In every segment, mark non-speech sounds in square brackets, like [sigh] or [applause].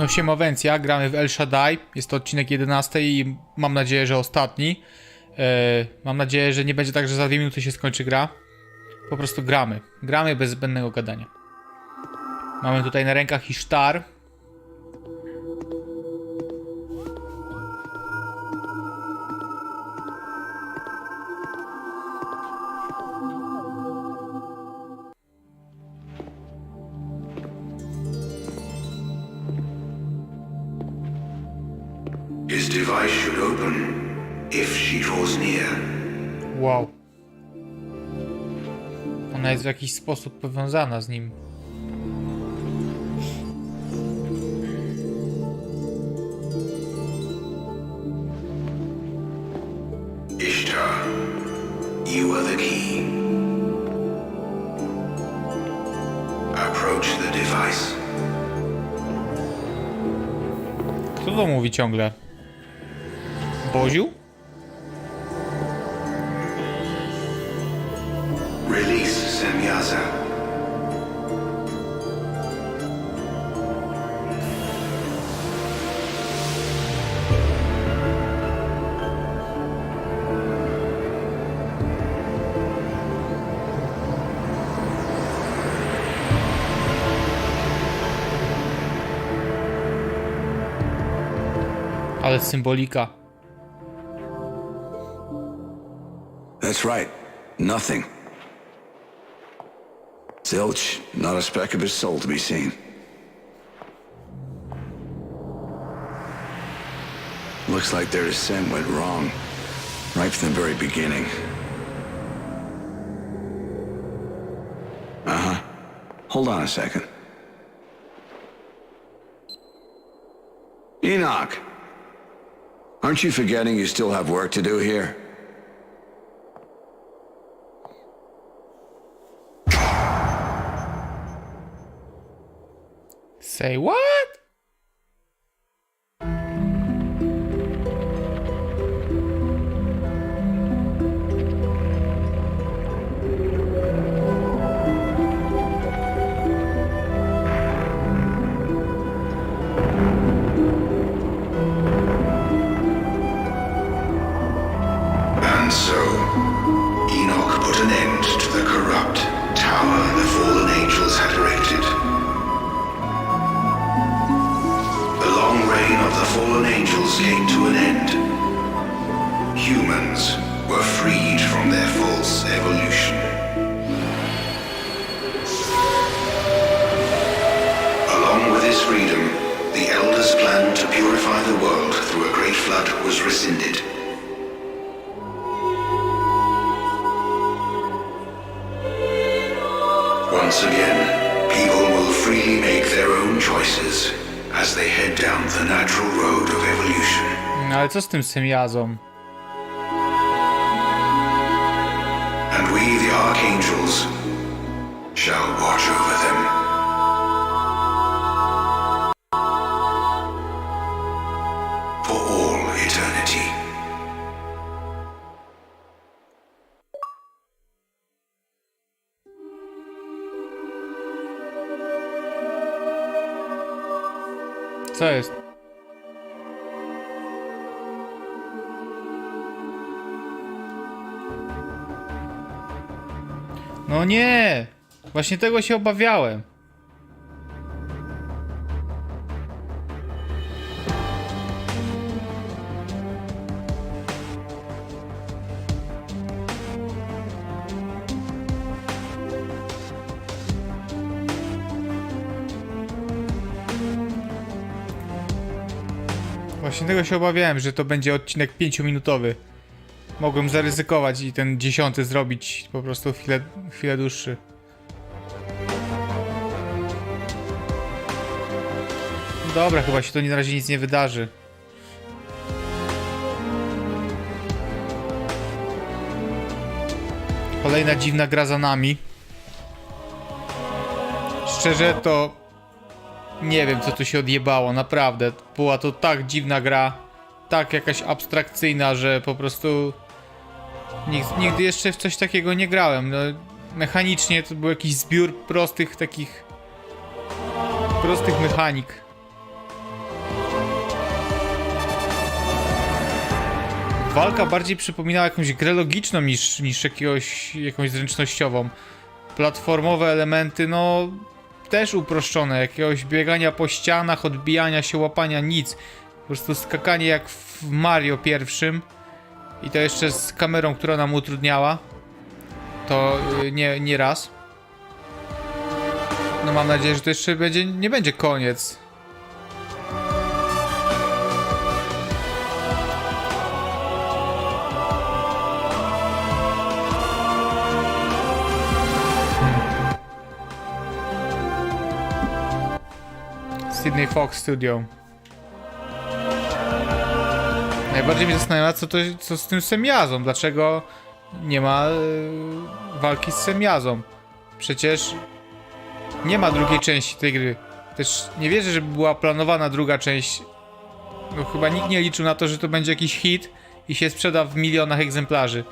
No siemowencja, gramy w El Shaddai, jest to odcinek 11 i mam nadzieję, że ostatni. E, mam nadzieję, że nie będzie tak, że za dwie minuty się skończy gra. Po prostu gramy. Gramy bez zbędnego gadania. Mamy tutaj na rękach Isztar. His device should open if she draws near. Wow. Ona jest w jakiś sposób powiązana z nim. Ishtar, you are the key. Approach the device. To mówi ciągle? Boziu? Release Semyaza. Ale symbolika. That's right. Nothing. Zilch, not a speck of his soul to be seen. Looks like their descent went wrong. Right from the very beginning. Uh-huh. Hold on a second. Enoch! Aren't you forgetting you still have work to do here? Say what? Angels came to an end. Humans were freed from their false evolution. Along with his freedom, the elders' plan to purify the world through a great flood was rescinded. Once again, people will freely make their own choices as they head down the natural road of evolution. No ale co z tym? And we, the archangels, shall watch Jest? No nie! Właśnie tego się obawiałem. Właśnie tego się obawiałem, że to będzie odcinek 5-minutowy. Mogłem zaryzykować i ten dziesiąty zrobić po prostu chwilę, chwilę dłuższy. Dobra, chyba się to na razie nic nie wydarzy. Kolejna dziwna gra za nami. Szczerze to nie wiem, co tu się odjebało, naprawdę. Była to tak dziwna gra, tak jakaś abstrakcyjna, że po prostu... Nigdy jeszcze w coś takiego nie grałem. No, mechanicznie to był jakiś zbiór prostych takich... prostych mechanik. Walka bardziej przypominała jakąś grę logiczną niż, niż jakiegoś, jakąś zręcznościową. Platformowe elementy, no też uproszczone. Jakiegoś biegania po ścianach, odbijania się, łapania nic. Po prostu skakanie jak w Mario pierwszym. I to jeszcze z kamerą, która nam utrudniała. To y, nie, nie raz. No mam nadzieję, że to jeszcze będzie, nie będzie koniec. Sydney Fox Studio. Najbardziej mnie zastanawia, co, to, co z tym Semiazą. Dlaczego nie ma e, walki z Semiazą? Przecież nie ma drugiej części tej gry. Też nie wierzę, żeby była planowana druga część. No, chyba nikt nie liczył na to, że to będzie jakiś hit i się sprzeda w milionach egzemplarzy.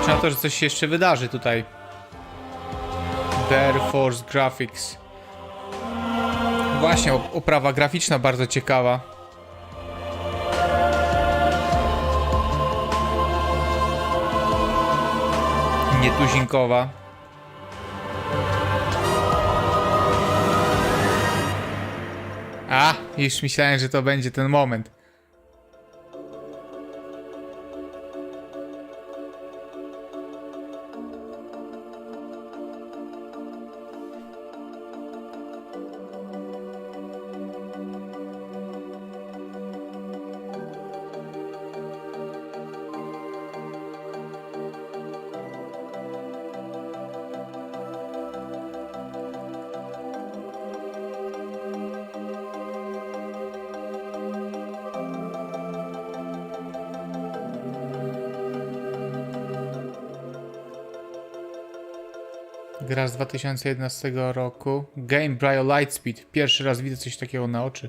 Liczę na to, że coś się jeszcze wydarzy tutaj. Bear Force Graphics. Właśnie, op- oprawa graficzna bardzo ciekawa. Nietuzinkowa. A, już myślałem, że to będzie ten moment. Gra z 2011 roku. Game Braille Lightspeed. Pierwszy raz widzę coś takiego na oczy.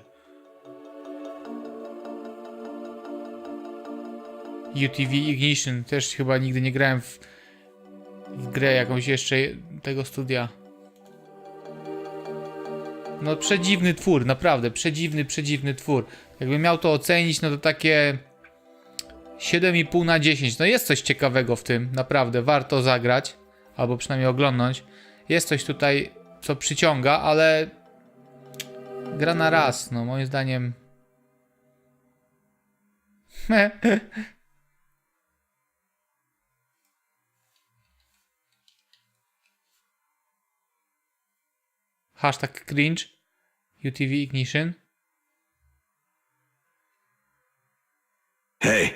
UTV Ignition. Też chyba nigdy nie grałem w, w grę jakąś jeszcze tego studia. No przedziwny twór, naprawdę. Przedziwny, przedziwny twór. Jakbym miał to ocenić, no to takie 7,5 na 10. No jest coś ciekawego w tym, naprawdę. Warto zagrać albo przynajmniej oglądnąć. Jest coś tutaj, co przyciąga, ale gra na raz, no moim zdaniem. [laughs] Hashtag cringe. UTV Ignition. Hey,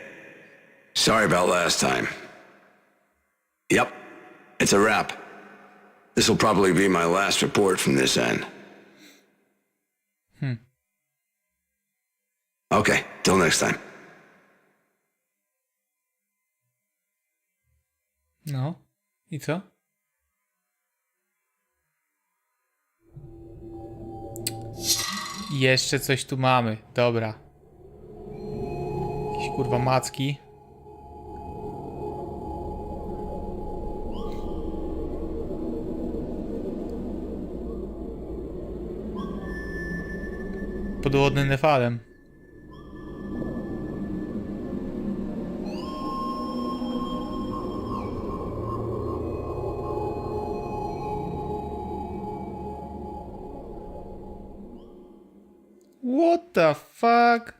sorry about last time. Yep, it's a wrap. This will probably be my last report from this end. Hmm. Okay, till next time. No. I co? Jeszcze coś tu mamy. Dobra. Jakieś kurwa macki. Nefalem. What the fuck?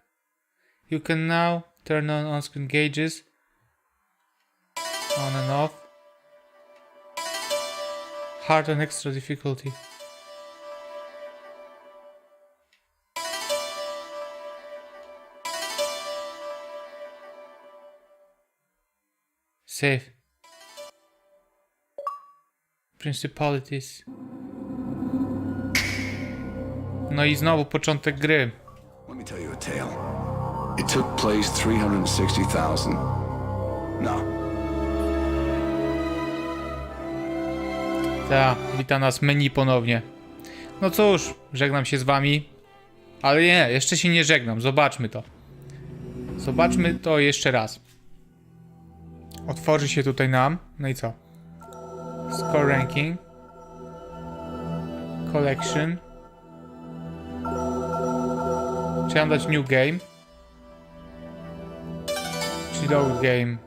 You can now turn on on-screen gauges on and off. Hard and extra difficulty. Save. Principalities. No i znowu początek gry. Let me tell you a tale. It took place 360,000. No. Ta, wita nas menu ponownie. No cóż, żegnam się z wami. Ale nie, jeszcze się nie żegnam, zobaczmy to. Zobaczmy to jeszcze raz. Otworzy się tutaj nam. No i co? Score ranking. Collection. Czy mam dać new game? Czy load game?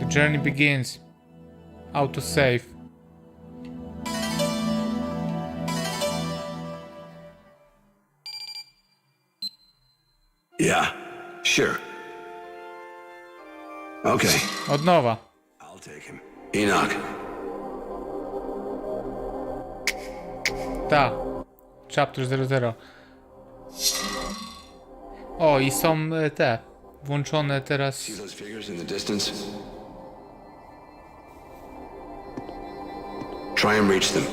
The journey begins. Autosave. Sure. Okay, Od nowa. I'll take him. Enoch, Ta. Chapter 00. O, i są e, te. Włączone teraz. see those figures in the distance? Try and reach them.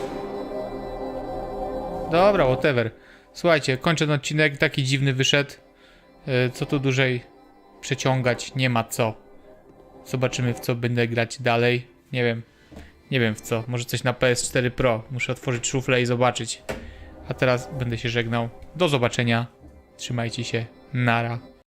Dobra, whatever. Słuchajcie, kończę ten odcinek. Taki dziwny wyszedł. E, Co tu dłużej przeciągać? Nie ma co. Zobaczymy w co będę grać dalej. Nie wiem. Nie wiem w co. Może coś na PS4 Pro. Muszę otworzyć szuflę i zobaczyć. A teraz będę się żegnał. Do zobaczenia. Trzymajcie się. Nara.